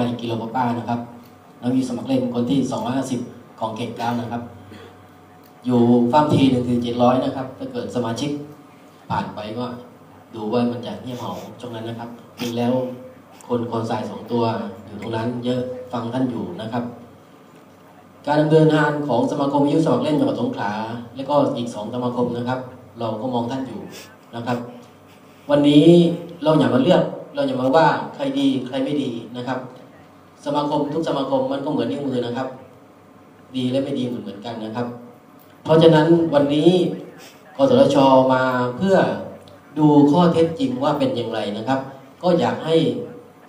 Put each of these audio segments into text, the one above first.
นายกิโลป้านะครับนักวิสมัครเล่นคนที่ 250 ของเขตเก้านะครับ อยู่ฟาร์มทีหนึ่งคือ700นะครับ ถ้าเกิดสมาชิกผ่านไปก็ดูว่ามันจะเงียบเหงาตรงนั้นนะครับจริงแล้วคนคนสายสองตัวอยู่ตรงนั้นเยอะฟังท่านอยู่นะครับ การดำเนินงานของสมาคมวิทยุสมัครเล่นจังหวัดสงขลาและก็อีกสองสมาคมนะครับ เราก็มองท่านอยู่นะครับ วันนี้เราอย่ามาเลือกเราอย่ามาว่าใครดีใครไม่ดีนะครับ สมาคมทุกสมาคมมันก็เหมือนนิ้วมือนะครับ ดีและไม่ดีเหมือนเหมือนกันนะครับ เพราะฉะนั้นวันนี้กสทชมาเพื่อดูข้อเท็จจริงว่าเป็นอย่างไรนะครับ ก็อยากให้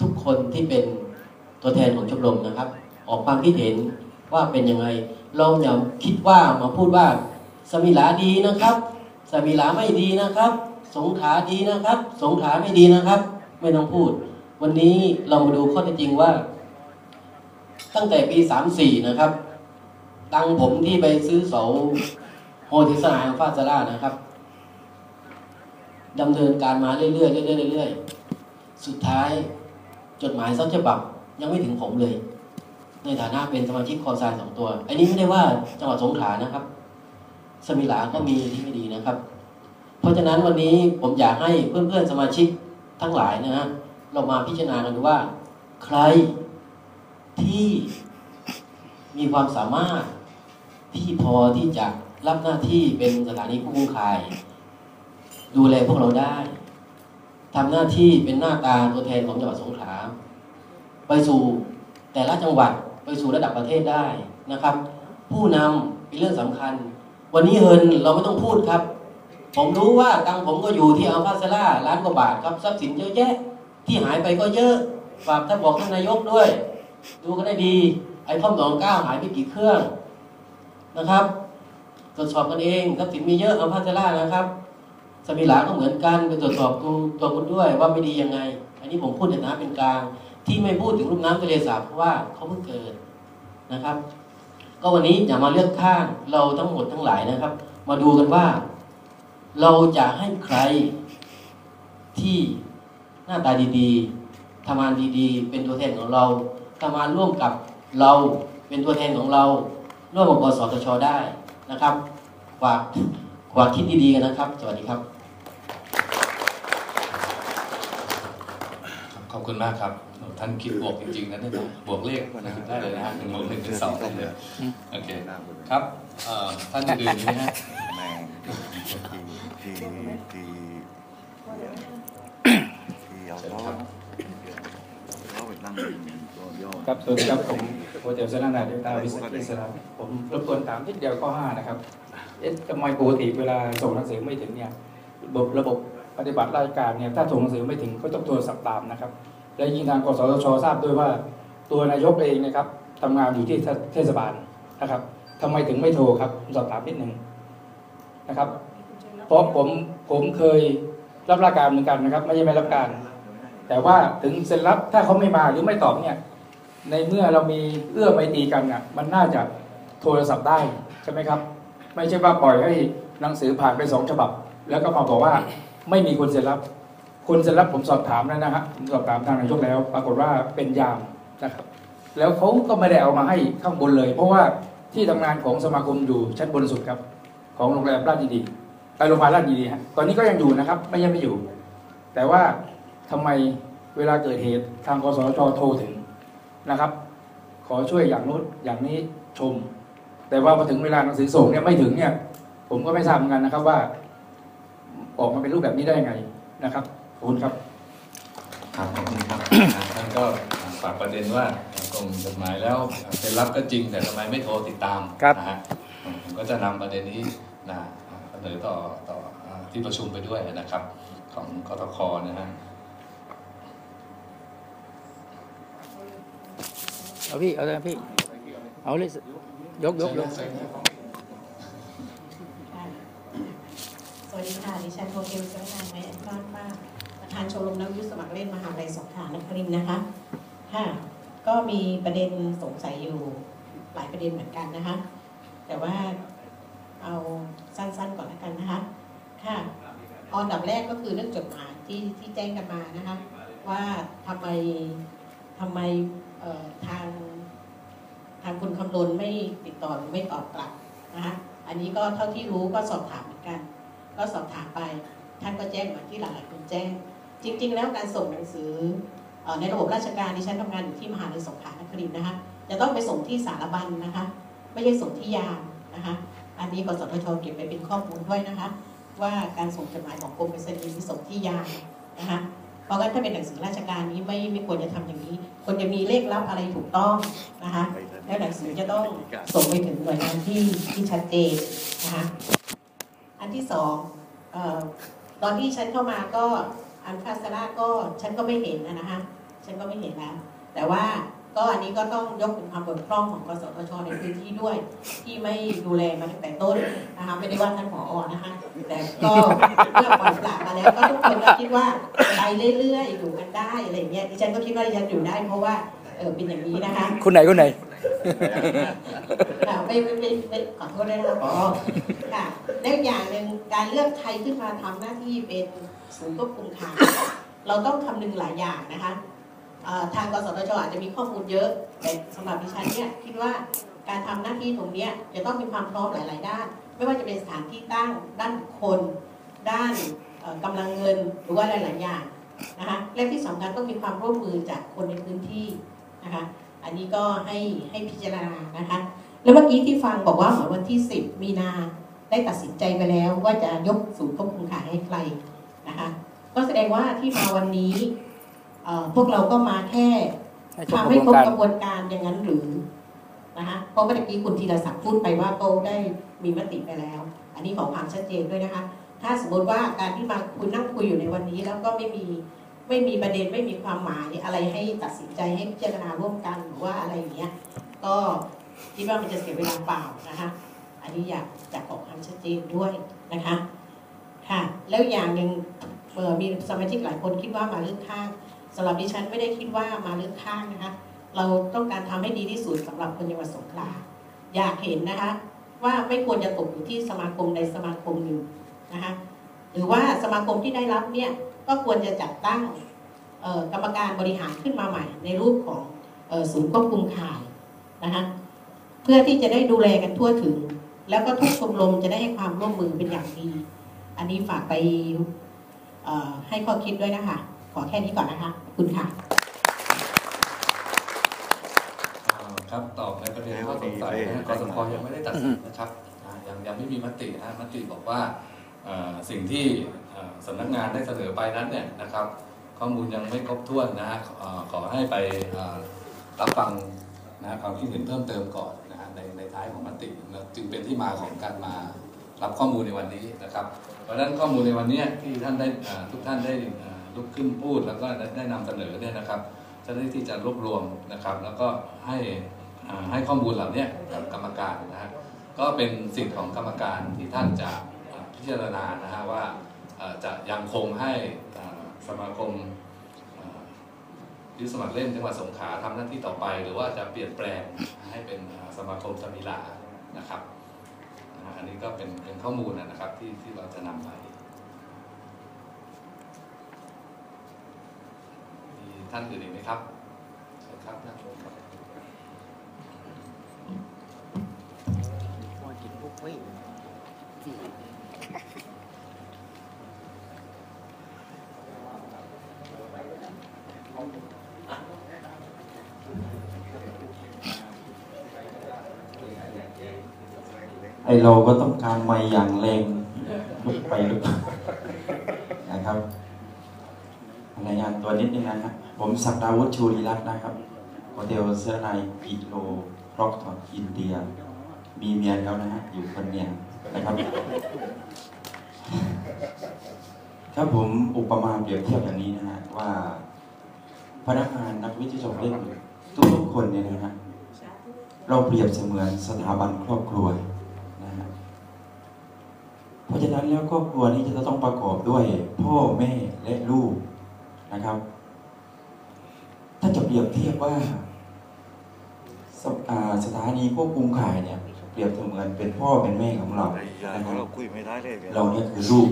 ทุกคนที่เป็นตัวแทนของชมรมนะครับ ออกความคิดเห็นว่าเป็นยังไง เราอย่าคิดว่ามาพูดว่าสมิลาดีนะครับ สมิลาไม่ดีนะครับ สงขาดีนะครับ สงขาไม่ดีนะครับ ไม่ต้องพูด วันนี้เรามาดูข้อเท็จจริงว่า ตั้งแต่ปี 34 นะครับ ตังผมที่ไปซื้อเสาโฮเทสนาฟาซาร่านะครับดำเนินการมาเรื่อยๆเรื่อยๆเรื่อยๆสุดท้ายจดหมายสักฉบับยังไม่ถึงผมเลย ในฐานะเป็นสมาชิกคอซายสองตัว อันนี้ไม่ได้ว่าจังหวัดสงขลานะครับ สมิลาก็มีที่ไม่ดีนะครับ เพราะฉะนั้นวันนี้ผมอยากให้เพื่อนๆสมาชิกทั้งหลายนะฮะเรามาพิจารณากันดูว่า ใคร ที่มีความสามารถที่พอที่จะรับหน้าที่เป็นสถานีผู้คุ้มคาย ดูแลพวกเราได้ทำหน้าที่เป็นหน้าตาตัวแทนของจังหวัดสงขลาไปสู่แต่ละจังหวัดไปสู่ระดับประเทศได้นะครับ ผู้นำเป็นเรื่องสำคัญ วันนี้เฮินเราไม่ต้องพูดครับ ผมรู้ว่าตังผมก็อยู่ที่อัลฟาเซล่าล้านกว่าบาทครับทรัพย์สินเยอะแยะ ที่หายไปก็เยอะฝากท่านบอกท่านนายกด้วย ดูกันได้ดีไอคอมสองเก้าหายไปกี่เครื่องนะครับตรวจสอบกันเองทรัพย์สินมีเยอะเอาเซล่านะครับสมิลาก็เหมือนกันไปตรวจสอบตัวตัวคุณด้วยว่าไม่ดียังไง อันนี้ผมพูดในฐานะเป็นกลาง ที่ไม่พูดถึงลุ่มน้ำทะเลสาบเพราะว่าเขาเพิ่งเกิดนะครับ ก็วันนี้อย่ามาเลือกข้างเราทั้งหมดทั้งหลายนะครับ มาดูกันว่า เราจะให้ใครที่หน้าตาดีๆทำงานดีๆ เป็นตัวแทนของเรา ทำงานร่วมกับเราเป็นตัวแทนของเราร่วมกับกสทชได้นะครับฝากฝากคิดดีๆกันนะครับ สวัสดีครับ ขอบคุณมากครับ ท่านคิดบวกจริงๆนะเนี่ยนะบวกเลขนะได้เลยนะฮะหนึ่งบวกหนึ่งเป็นสองได้เลยโอเคครับเอ่อท่านอื่นๆมีไหมฮะแม่งที่ที่ที่ที่เอาล้อล้อไปตั้งตัว ย่อครับสวัสดีครับผมโปรเจกต์สนานาเดลต้าวิสกิสลาผมรบกวนถามนิดเดียวข้อห้านะครับ เอ๊ะทำไมปกติเวลาส่งหนังสือไม่ถึงเนี่ยระบบระบบปฏิบัติราชการเนี่ยถ้าส่งหนังสือไม่ถึงก็ต้องโทรศัพท์ตามนะครับ และยิ่งทางกสทชทราบด้วยว่า ตัวนายกเองนะครับทำงานอยู่ที่เทศบาลนะครับทำไมถึงไม่โทรครับสอบถามนิดหนึ่งนะครับเพราะผมผมเคยรับราชการเหมือนกันนะครับ ไม่ใช่ไม่รับการ แต่ว่าถึงเซ็นรับถ้าเขาไม่มาหรือไม่ตอบเนี่ย ในเมื่อเรามีเอื้อไมตรีกันน่ะมันน่าจะโทรศัพท์ได้ใช่ไหมครับ ไม่ใช่ว่าปล่อยให้หนังสือผ่านไปสองฉบับ แล้วก็มาบอกว่าไม่มีคนเซ็นรับ คนเซ็นรับผมสอบถามแล้วนะฮะผมสอบถามทางนายกแล้ว ปรากฏว่าเป็นยามนะครับ แล้วเขาก็ไม่ได้เอามาให้ข้างบนเลย เพราะว่าที่ทำงานของสมาคมอยู่ชั้นบนสุดครับ ของโรงแรมราชดีๆไปโรงพยาบาลราชดีๆฮะตอนนี้ก็ยังอยู่นะครับ ไม่ใช่ไม่อยู่ แต่ว่าทำไมเวลาเกิดเหตุทางกสชโทรถึง นะครับ ขอช่วยอย่างนู้นอย่างนี้ชม แต่ว่าพอถึงเวลาหนังสือส่งเนี่ยไม่ถึงเนี่ย ผมก็ไม่ทราบเหมือนกันนะครับว่า ออกมาเป็นรูปแบบนี้ได้ยังไงนะครับขอบคุณครับครับขอบคุณครับท่านก็ฝากประเด็นว่าส่งจดหมายแล้วเซ็นรับก็จริงแต่ทำไมไม่โทรติดตามครับนะฮะผมก็จะนำประเด็นนี้นะเสนอต่อต่ออ่าที่ประชุมไปด้วยนะครับ ของกทคนะฮะ เอาพี่ เอาเลยพี่ เอาเลย ยกยกยกสวัสดีค่ะดิฉันโทเทลเจ้านางไม้อันบ้าป้าประธานชมรมนักยุทธสมัครเล่นมหาวิทยาลัยสงขลานครินทร์นะคะค่ะก็มีประเด็นสงสัยอยู่หลายประเด็นเหมือนกันนะคะ แต่ว่าเอาสั้นๆก่อนแล้วกันนะคะ ค่ะอันดับแรกก็คือเรื่องจดหมายที่ที่แจ้งกันมานะคะ ว่าทำไมทำไม ทางทางคุณคำนวณไม่ติดต่อหรือไม่ตอบกลับนะคะอันนี้ก็เท่าที่รู้ก็สอบถามเหมือนกัน ก็สอบถามไปท่านก็แจ้งมาที่หลายๆคนแจ้ง จริง ๆ แล้วการส่งหนังสืออในระบบราชการที่ฉันทำงานอยู่ที่มหาลัยสงขลานครินทร์นะคะจะต้องไปส่งที่สารบัญนะคะ ไม่ใช่ส่งที่ยามนะคะอันนี้กสทชเก็บไปเป็นข้อมูลด้วยนะคะ ว่าการส่งจดหมายของกรมไปรษณีย์ที่ส่งที่ยามนะคะ ราะงั้นถ้าเป็นหนังสือราชการนี้ไม่ไม่ควรจะทำอย่างนี้ควรจะมีเลขลับอะไรถูกต้องนะคะแล้วหนังสือจะต้องส่งไปถึงหน่วยงานที่ที่ชัดเจนนะคะอันที่สองเอ่อตอนที่ฉันเข้ามาก็อันฟาสลาก็ฉันก็ไม่เห็นนะนะคะฉันก็ไม่เห็นแล้ว แต่ว่าก็อันนี้ก็ต้องยกเป็นความบกพร่องของกสทชในพื้นที่ด้วย ที่ไม่ดูแลมาตั้งแต่ต้นนะคะไม่ได้ว่าท่านผอนะคะ แต่ก็เมื่อปล่อยปละมาแล้วก็ทุกคนก็คิดว่าไปเรื่อยๆอยู่กันได้อะไรอย่างเงี้ยดิฉันก็คิดว่าดิฉันอยู่ได้เพราะว่าเออเป็นอย่างนี้นะคะคนไหนคนไหนค่ะไม่ไม่ไม่ไม่ขอโทษด้วยนะคะผอค่ะแล้วอย่างหนึ่งการเลือกใครขึ้นมาทำหน้าที่เป็นศูนย์ควบคุมข่าวเราต้องคำนึงหลายอย่างนะคะเอ่อทางกสทชอาจจะมีข้อมูลเยอะแต่สำหรับดิฉันเนี่ยคิดว่าการทำหน้าที่ตรงเนี้ยจะต้องมีความพร้อมหลาย ๆ ด้าน ไม่ว่าจะเป็นสถานที่ตั้งด้านคคลด้านเอ่อกำลังเงินหรือว่าหลายๆอย่างนะคะและที่สำคัญต้องมีความร่วมมือจากคนในพื้นที่นะคะอันนี้ก็ให้ให้พิจารณานะคะแล้วเมื่อกี้ที่ฟังบอกว่าเหมือนวันที่ 10 มีนาได้ตัดสินใจไปแล้วว่าจะยกศูนย์ควบคุมขายให้ใครนะคะก็แสดงว่าที่มาวันนี้พวกเราก็มาแค่ทำให้ครบกระบวนการอย่างนั้นหรือนะคะเพราะเมื่อกี้คุณธีรศักดิ์พูดไปว่าเขาได้ มีมติไปแล้ว อันนี้ขอความชัดเจนด้วยนะคะ ถ้าสมมติว่าการที่มาคุยนั่งคุยอยู่ในวันนี้ แล้วก็ไม่มีไม่มีประเด็นไม่มีความหมายอะไรให้ตัดสินใจให้พิจารณาร่วมกันหรือว่าอะไรอย่างเงี้ยก็คิดว่ามันจะเสียเวลาเปล่านะคะ อันนี้อยากจะขอความชัดเจนด้วยนะคะค่ะแล้วอย่างหนึ่งเอ่อมีสมาชิกหลายคนคิดว่ามาเลือกข้างสำหรับดิฉันไม่ได้คิดว่ามาเลือกข้างนะคะ เราต้องการทำให้ดีที่สุดสำหรับคนจังหวัดสงขลาอยากเห็นนะคะ ว่าไม่ควรจะตกอยู่ที่สมาคมใดสมาคมหนึ่งนะคะหรือว่าสมาคมที่ได้รับเนี่ยก็ควรจะจัดตั้งกรรมการบริหารขึ้นมาใหม่ ในรูปของออศูนย์ควบคุมข่ายนะคะเพื่อที่จะได้ดูแลกันทั่วถึง แล้วก็ทุกชมรมจะได้ให้ความร่วมมือเป็นอย่างดี อันนี้ฝากไปให้ข้อคิดด้วยนะคะ ขอแค่นี้ก่อนนะคะ ขอบคุณค่ะครับตอ กสพยังไม่ได้ตัดสินนะครับอ่ายังยังไม่มีมตินะฮะมติบอกว่าเอ่อสิ่งที่เอ่อสำนักงานได้เสนอไปนั้นเนี่ยนะครับ ข้อมูลยังไม่ครบถ้วนนะฮะเอ่อขอให้ไปเอ่อรับฟังนะฮะความคิดเห็นเพิ่มเติมก่อนนะฮะในในท้ายของมตินะจึงเป็นที่มาของการมารับข้อมูลในวันนี้นะครับ เพราะฉะนั้นข้อมูลในวันนี้ที่ท่านได้อ่าทุกท่านได้อ่าลุกขึ้นพูดแล้วก็ได้ได้นำเสนอเนี่ยนะครับเจ้าหน้าที่จะรวบรวมนะครับ แล้วก็ให้อ่า ให้ข้อมูลเหล่านี้กับกรรมการนะฮะก็เป็นสิทธิ์ของกรรมการที่ท่านจะพิจารณานะฮะว่าจะยังคงให้สมาคมยุสมัครเล่นจังหวัดสงขลาทำหน้าที่ต่อไป หรือว่าจะเปลี่ยนแปลงให้เป็นสมาคมสมิลานะครับอันนี้ก็เป็นเป็นข้อมูลนะครับที่ที่เราจะนำไปมีท่านอื่นอีกไหมครับครับนั่งล งครับไอเราก็ต้องการไม้อย่างแรงลุกไปลุกนะครับรายงานตัวนิดนึงนะฮะผมศักดาวุฒิชูริรัตน์นะครับโฮเทลเซอร์ไนกิโลร็อกทออินเดีย มีเมียแล้วนะฮะอยู่คนเมียวนะครับ ครับผมอุปมาเปรียบเทียบอย่างนี้นะฮะว่า พนักงานนักวิจัยเล่นทุกๆคนเนี่ยนะฮะเราเปรียบเสมือนสถาบันครอบครัวนะฮะเพราะฉะนั้นแล้วครอบครัวนี้จะต้องประกอบด้วย พ่อแม่และลูกนะครับ ถ้าจะเปรียบเทียบว่าสอ่าสถานีควบคุมข่ายเนี่ย เปรียบเสมือนเป็นพ่อเป็นแม่ของเราไอ้ยานะครัเราบคุยไม่ได้เลยเราเนี่ยคือลูก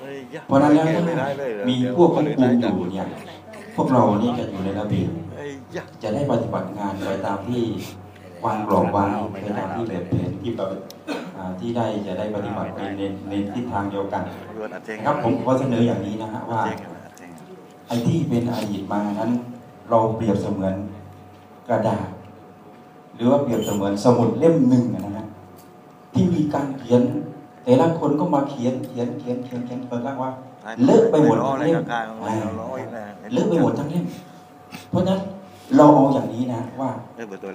ไอ้ยาเพราะฉะนั้นแล้วแก้ถ้าไม่ได้เลยเหรอมีพวกควบคุมอยู่เนี่ยพวกเรานี่จะอยู่ในระเบียบไอ้เอ้ยยะจะได้ปฏิบัติงานไปตามที่วางกรอบไว้ไปตามที่แบบแผนที่แบบอ่าที่ได้จะได้ปฏิบัติไปในในทิศทางเดียวกันยวนอัดเจงนะครับผมขอเสนออย่างนี้นะฮะว่าเจงอัดเจงไอ้ที่เป็นอดีตมานั้น เราเปรียบเสมือนกระดาษ หรือว่าเปรียบเสมือนสมุดเล่มหนึ่งนะฮะ ที่มีการเขียน แต่ละคนก็มาเขียนเขียนเขียนเขียนเขียนเขียนแล้วว่าเลอะไปหมดทั้งเล่มกลางเลอะไปหมดทั้งเล่มเพราะนั้นเราเอาอย่างนี้นะว่า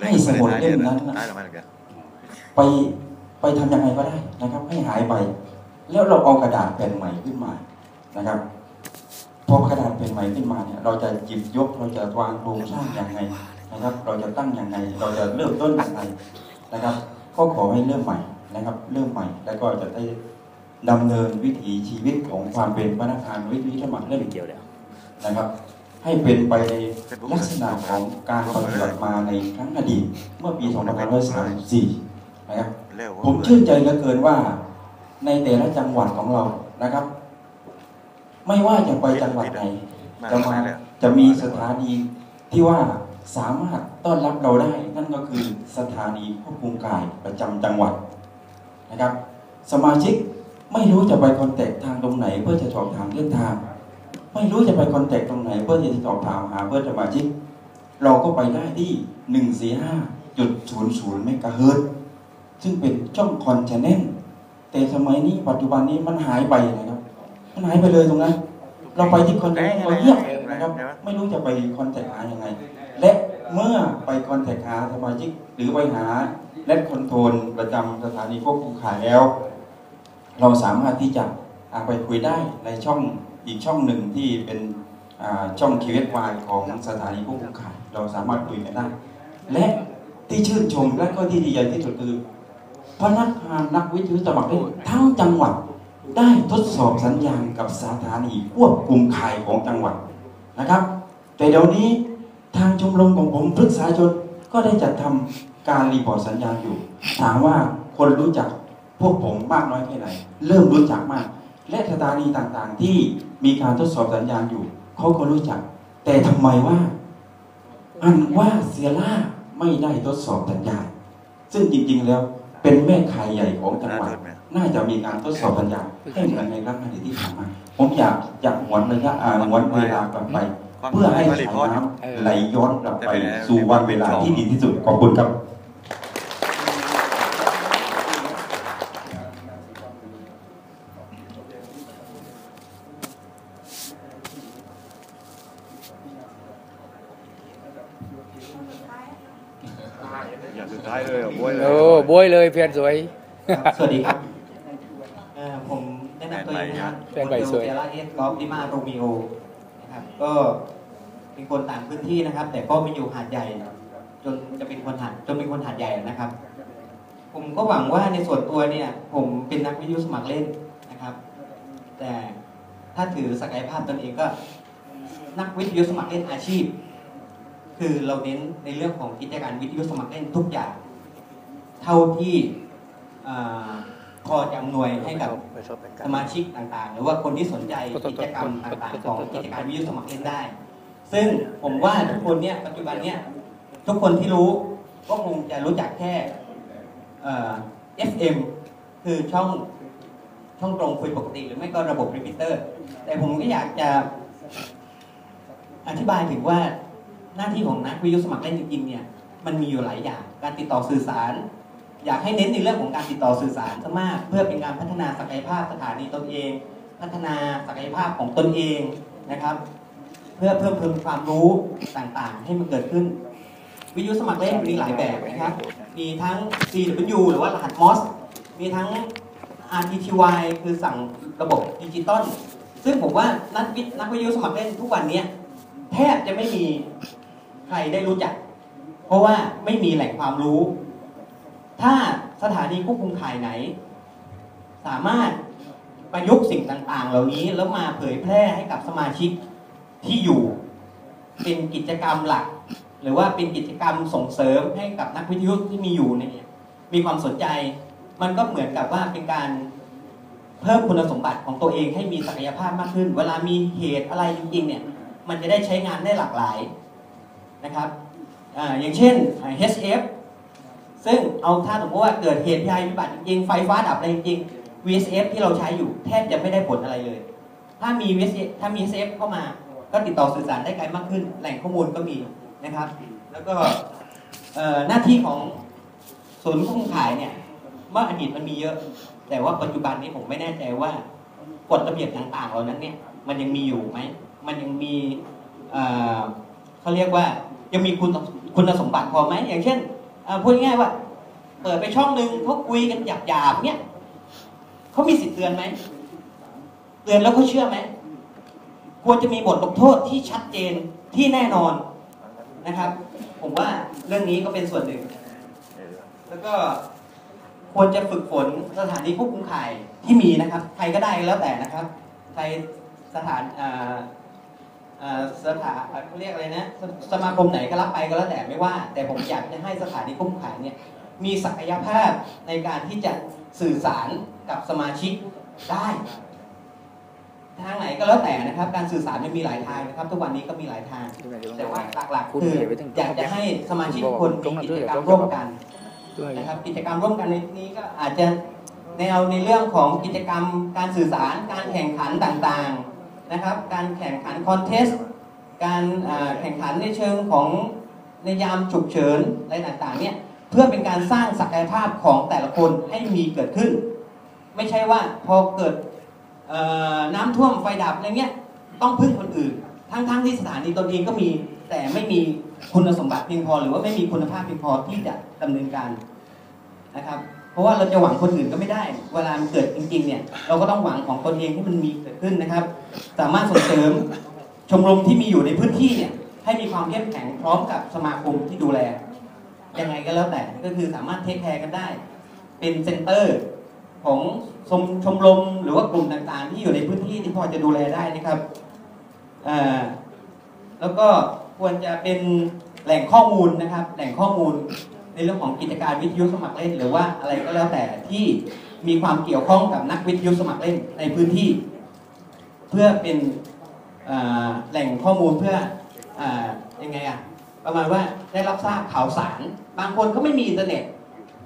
ให้สมุดเล่มนั้นได้หรือไม่กันไปไปทำยังไงก็ได้นะครับ ให้หายไป แล้วเราเอากระดาษแผ่นใหม่ขึ้นมานะครับพอกระดาษแผ่นใหม่ขึ้นมาเนี่ยเราจะหยิบยกเราจะวางโครงสร้างยังไงนะครับ เราจะตั้งยังไง เราจะเริ่มต้นยังไงนะครับก็ขอให้เริ่มใหม่ นะครับ เริ่มใหม่ แล้วก็จะได้ดำเนินวิถีชีวิตของความเป็นพนักงานวิทยุสมัครเล่นนะครับ ให้เป็นไปในลักษณะของการปฏิบัติมาในครั้งอดีตเมื่อปี2534นะครับเร็วผมชื่นใจเหลือเกินว่าในแต่ละจังหวัดของเรานะครับ ไม่ว่าจะไปจังหวัดไหนจะมาจะมีสถานีที่ว่าสามารถต้อนรับเราได้ นั่นก็คือสถานีควบคุมกายประจำจังหวัด นะครับ สมาชิกไม่รู้จะไปคอนแทคทางตรงไหน เพื่อจะสอบถามเรื่องทาง ไม่รู้จะไปคอนแทคตรงไหน เพื่อจะสอบถามหาเพื่อนสมาชิก เราก็ไปได้ที่145.00เมกะเฮิรตซ์ซึ่งเป็นช่องคอนแชนแนลแต่สมัยนี้ปัจจุบันนี้มันหายไปนะครับ มันหายไปเลยตรงนั้น เราไปที่คอนแทคเราเงียบนะครับ ไม่รู้จะไปคอนแทคหายังไง และ เมื่อไปคอนแทคหาสมาชิกหรือไปหาเลดคอนโทรลประจำสถานีควบคุมขายแล้ว เราสามารถที่จะไปคุยได้ในช่องอีกช่องหนึ่งที่เป็นอ่าช่อง QSY ของสถานีควบคุมขาย เราสามารถคุยกันได้ และที่ชื่นชมและก็ที่ดีใจที่สุดคือพนักงานนักวิทยุสมัครเล่นทั้งจังหวัดได้ทดสอบสัญญาณกับสถานีควบคุมขายของจังหวัดนะครับ แต่เดี๋ยวนี้ ทางชมรมของผมพฤกษาชนก็ได้จัดทำการรีพอร์ตสัญญาณอยู่ ถามว่าคนรู้จักพวกผมมากน้อยแค่ไหน เริ่มรู้จักมาก และสถานีต่างๆ ที่มีการทดสอบสัญญาณอยู่ เขาก็รู้จัก แต่ทำไมว่า อันว่าเซียร่าไม่ได้ทดสอบสัญญาณ ซึ่งจริงๆแล้วเป็นแม่ขายใหญ่ของจังหวัดน่าจะมีการทดสอบสัญญาณให้เหมือนในรัฐอดีที่ผ่านมา ผมอยากอยากหวนระยะอ่าหวนเวลากลับไป เพื่อให้สายน้ำไหลย้อนกลับไปสู่วันเวลาที่ดีที่สุดขอบคุณครับอย่างสุดท้ายเลยอะโว้ยเลยโอ้บวยเลยเพียนสวย สวัสดีครับเอ่อผมแนะนำตัวเองนะครับแฟนใบสวยเจล่าเอสกอล์ฟดิมาโรมิโอนะ ครับ ก็เป็นคนต่างพื้นที่นะครับ แต่ก็มาอยู่หาดใหญ่ จนจะเป็นคนหาดจนเป็นคนหาดใหญ่นะครับ ผมก็หวังว่าในส่วนตัวเนี่ย ผมเป็นนักวิทยุสมัครเล่นนะครับ แต่ถ้าถือศักยภาพตนเองก็นักวิทยุสมัครเล่นอาชีพ คือเราเน้นในเรื่องของกิจการวิทยุสมัครเล่นทุกอย่าง เท่าที่ อ่าพอจะอำนวยให้กับสมาชิกต่างๆ หรือว่าคนที่สนใจกิจกรรมต่างๆ ของกิจการวิทยุสมัครเล่นได้ ซึ่งผมว่าทุกคนเนี่ยปัจจุบันเนี่ยทุกคนที่รู้ก็คงจะรู้จักแค่เอ่อ FM คือช่องช่องตรงคุยปกติ หรือไม่ก็ระบบรีพิเตอร์ แต่ผมก็อยากจะอธิบายถึงว่าหน้าที่ของนักวิทยุสมัครเล่นจริงๆเนี่ยมันมีอยู่หลายอย่าง การติดต่อสื่อสาร อยากให้เน้นในเรื่องของการติดต่อสื่อสารซะมาก เพื่อเป็นการพัฒนาศักยภาพสถานีตนเอง พัฒนาศักยภาพของตนเองนะครับ เพื่อเพิ่มเติมความรู้ต่างๆ ให้มันเกิดขึ้น วิทยุสมัครเล่นมีหลายแบบนะครับ มีทั้ง CW หรือว่ารหัส MOS มีทั้ง RTTY คือสั่งระบบดิจิตอลซึ่งผมว่านักวิทนักวิทยุสมัครเล่นทุกวันนี้แทบจะไม่มีใครได้รู้จัก เพราะว่าไม่มีแหล่งความรู้ ถ้าสถานีควบคุมข่ายไหน สามารถประยุกต์สิ่งต่าง ๆ เหล่านี้แล้วมาเผยแพร่ให้กับสมาชิกที่อยู่ เป็นกิจกรรมหลัก หรือว่าเป็นกิจกรรมส่งเสริมให้กับนักวิทยุที่มีอยู่เนี่ยมีความสนใจ มันก็เหมือนกับว่าเป็นการเพิ่มคุณสมบัติของตัวเองให้มีศักยภาพมากขึ้น เวลามีเหตุอะไรจริงๆเนี่ย มันจะได้ใช้งานได้หลากหลายนะครับออย่างเช่น HF ซึ่งเอาถ้าสมมติว่าเกิดเหตุภัยพิบัติจริงไฟฟ้าดับอะไรจริง VSF ที่เราใช้อยู่แทบจะไม่ได้ผลอะไรเลย ถ้ามี VSF ถ้ามี SF เข้ามา ก็ติดต่อสื่อสารได้ไกลมากขึ้น แหล่งข้อมูลก็มีนะครับ แล้วก็หน้าที่ของศูนย์คุ้มขายเนี่ยเมื่ออดีตมันมีเยอะ แต่ว่าปัจจุบันนี้ผมไม่แน่ใจว่ากฎระเบียบต่างๆเหล่านั้นเนี่ยมันยังมีอยู่ไหม มันยังมีเอ่อเขาเรียกว่ายังมีคุณคุณสมบัติพอไหมอย่างเช่น พูดง่ายว่า เปิดไปช่องหนึ่งเขาคุยกันหยาบๆเนี่ยเขามีสิทธิ์เตือนไหมเตือนแล้วเขาเชื่อไหมควรจะมีบทลงโทษที่ชัดเจนที่แน่นอนนะครับ ผมว่าเรื่องนี้ก็เป็นส่วนหนึ่ง แล้วก็ควรจะฝึกฝนสถานีควบคุมข่ายที่มีนะครับ ใครก็ได้แล้วแต่นะครับ ใครสถานอ่าอ่า สถาเขาเรียกอะไรนะสสมาคมไหนก็รับไปก็แล้วแต่ไม่ว่า แต่ผมอยากจะให้สถานีควบคุมขายเนี่ยมีศักยภาพในการที่จะสื่อสารกับสมาชิกได้ ทางไหนก็แล้วแต่นะครับ การสื่อสารมันมีหลายทางนะครับ ทุกวันนี้ก็มีหลายทาง แต่ว่าหลักๆคืออยากจะให้สมาชิกคนมีกิจกรรมร่วมกันนะครับกิจกรรมร่วมกันในที่นี้ก็อาจจะแนวในเรื่องของกิจกรรมการสื่อสารการแข่งขันต่างๆ นะครับ การแข่งขันคอนเทสต์การแข่งขันในเชิงของในยามฉุกเฉินอะไรต่างๆเนี่ยเพื่อเป็นการสร้างศักยภาพของแต่ละคนให้มีเกิดขึ้น ไม่ใช่ว่าพอเกิดน้ำท่วมไฟดับอะไรเงี้ยต้องพึ่งคนอื่น ทั้งๆที่สถานีตนเองก็มีแต่ไม่มีคุณสมบัติเพียงพอ หรือว่าไม่มีคุณภาพเพียงพอที่จะดำเนินการนะครับ ราะว่าเราจะหวังคนอื่นก็ไม่ได้ เวลามันเกิดจริงๆเนี่ย เราก็ต้องหวังของตนเองที่มันมีเกิดขึ้นนะครับ สามารถส่งเสริมชมรมที่มีอยู่ในพื้นที่เนี่ยให้มีความเข้มแข็งพร้อมกับสมาคมที่ดูแล ยังไงก็แล้วแต่ก็คือสามารถเทคแคร์กันได้ เป็นเซ็นเตอร์ของชมชมรมหรือว่ากลุ่มต่างๆ ที่อยู่ในพื้นที่ที่พอจะดูแลได้นะครับแล้วก็ควรจะเป็นแหล่งข้อมูลนะครับ แหล่งข้อมูล ในเรื่องของกิจการวิทยุสมัครเล่น หรือว่าอะไรก็แล้วแต่ที่มีความเกี่ยวข้องกับนักวิทยุสมัครเล่นในพื้นที่ เพื่อเป็นแหล่งข้อมูลเพื่ออยังไงอะประมาณว่าได้รับทราบข่าวสาร บางคนก็ไม่มีอินเทอร์เน็ต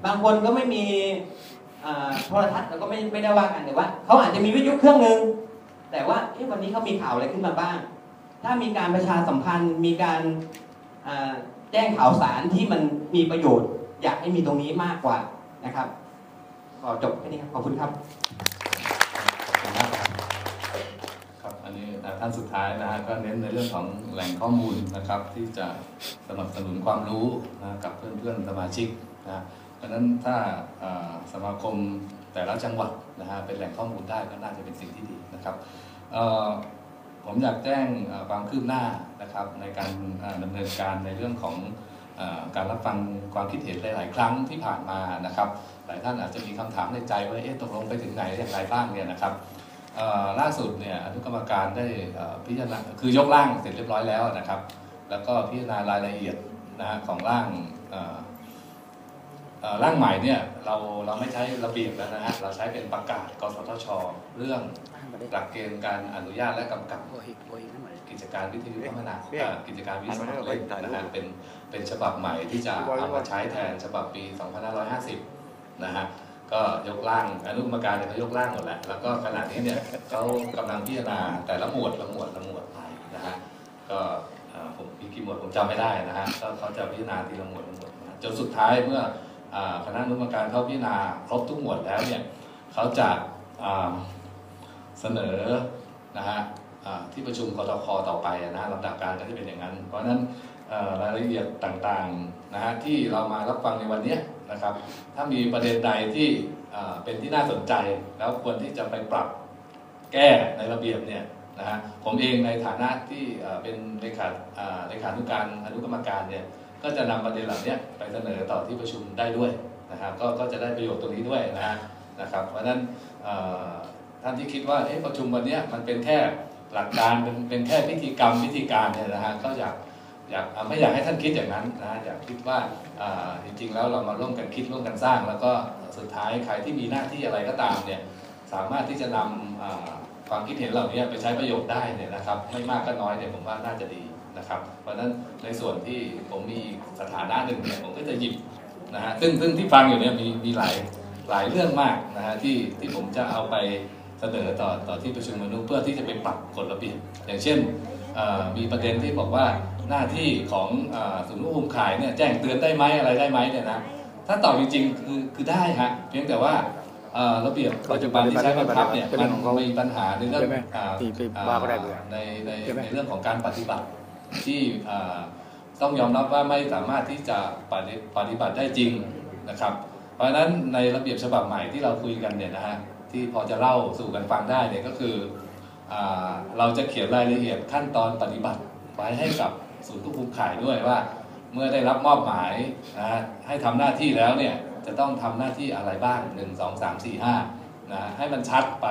บางคนก็ไม่มีโทรทัศน์เราก็ไม่ไม่ได้ว่ากันแต่ว่าเขาอาจจะมีวิทยุเครื่องหนึ่งแต่ว่าเอ๊ะวันนี้เขามีข่าวอะไรขึ้นมาบ้าง ถ้ามีการประชาสัมพันธ์มีการ แจ้งข่าวสารที่มันมีประโยชน์ อยากให้มีตรงนี้มากกว่านะครับขอจบแค่นี้ครับขอบคุณครับครับอันนี้ท่านสุดท้ายนะฮะก็เน้นในเรื่องของแหล่งข้อมูลนะครับ ที่จะสนับสนุนความรู้นะกับเพื่อนๆสมาชิกนะเพราะนั้นถ้าอ่าสมาคมแต่ละจังหวัดนะฮะเป็นแหล่งข้อมูลได้ก็น่าจะเป็นสิ่งที่ดีนะครับเอ่อ ผมอยากแจ้งความคืบหน้านะครับในการอ่าดำเนินการในเรื่องของอการรับฟังความคิดเห็นหลาย ๆ ครั้งที่ผ่านมานะครับ หลายท่านอาจจะมีคำถามในใจว่าเอ๊ะตกลงไปถึงไหนอย่างไรบ้างเนี่ยนะครับล่าสุดเนี่ยอนุกรรมการได้พิจารณาคือยกร่างเสร็จเรียบร้อยแล้วนะครับ แล้วก็พิจารณารายละเอียดนะฮะของร่างร่างใหม่เนี่ยเราเราไม่ใช้ระเบียบแล้วนะฮะเราใช้เป็นประกาศกสทช เรื่อง หลักเกณฑ์การอนุญาตและกำกับกิจการวิทยุคมนาคมเอ่อกิจการวิทยุสมัครเล่นนะฮะเป็นเป็นฉบับใหม่ที่จะเอามาใช้แทนฉบับปี 2550 นะฮะก็ยกร่างอนุกรรมการเนี่ยเขายกร่างหมดแล้วแล้วก็ขณะนี้เนี่ยเขากำลังพิจารณาแต่ละหมวดละหมวดละหมวดไปนะฮะก็เอ่อผมมีกี่หมวดผมจำไม่ได้นะฮะก็เขาจะพิจารณาทีละหมวดละหมวดนะฮะจนสุดท้ายเมื่ออ่าคณะอนุกรรมการเขาพิจารณาครบทุกหมวดแล้วเนี่ยเขาจะอ่า เสนอนะฮะที่ประชุมกตคต่อไปนะฮะลำดับการก็จะเป็นอย่างนั้น เพราะฉะนั้นรายละเอียดต่างๆนะฮะที่เรามารับฟังในวันนี้นะครับ ถ้ามีประเด็นใดที่เป็นที่น่าสนใจ แล้วควรที่จะไปปรับแก้ในระเบียบเนี่ยนะฮะผมเองในฐานะที่เป็นเลขาเลขานุการอนุกรรมการเนี่ยก็จะนำประเด็นเหล่านี้ไปเสนอต่อที่ประชุมได้ด้วยนะครับก็ก็จะได้ประโยชน์ตรงนี้ด้วยนะฮะนะครับ เพราะฉะนั้น ท่านที่คิดว่าเอ๊ะประชุมวันนี้มันเป็นแค่หลักการเป็นเป็นแค่พิธีกรรมพิธีการเนี่ยนะฮะก็อยากอยากไม่อยากให้ท่านคิดอย่างนั้นนะอยากคิดว่าอ่าจริงๆแล้วเรามาร่วมกันคิดร่วมกันสร้าง แล้วก็สุดท้ายใครที่มีหน้าที่อะไรก็ตามเนี่ยสามารถที่จะนำความคิดเห็นเหล่านี้ไปใช้ประโยชน์ได้เนี่ยนะครับ ไม่มากก็น้อยเนี่ยผมว่าน่าจะดีนะครับ เพราะฉะนั้นในส่วนที่ผมมีสถานะหนึ่งเนี่ยผมก็จะหยิบนะฮะซึ่งซึ่งที่ฟังอยู่เนี่ยมีมีหลายหลายเรื่องมากนะฮะที่ที่ผมจะเอาไป เสนอต่อต่อที่ประชุมมนุษย์เพื่อที่จะไปปรับกฎระเบียบอย่างเช่นเอ่อมีประเด็นที่บอกว่าหน้าที่ของเอ่อศูนย์ควบคุมขายเนี่ยแจ้งเตือนได้ไหมอะไรได้ไหมเนี่ยนะถ้าตอบจริงๆคือคือได้ฮะเพียงแต่ว่าเอ่อระเบียบปัจจุบันที่ใช้บังคับเนี่ยมันมีปัญหาในเรื่องอ่าว่าก็ได้เบื่อในในใช่ไหมในเรื่องของการปฏิบัติที่อ่าต้องยอมรับว่าไม่สามารถที่จะปฏิปฏิบัติได้จริงนะครับ เพราะฉะนั้นในระเบียบฉบับใหม่ที่เราคุยกันเนี่ยนะฮะ ที่พอจะเล่าสู่กันฟังได้เนี่ยก็คืออเราจะเขียนรายละเอียดขั้นตอนปฏิบัติไว้ให้กับศูนย์ควบคุมขายด้วยว่า เมื่อได้รับมอบหมายนะให้ทำหน้าที่แล้วเนี่ยจะต้องทำหน้าที่อะไรบ้าง 1 2 3 4 5นะให้มันชัดไป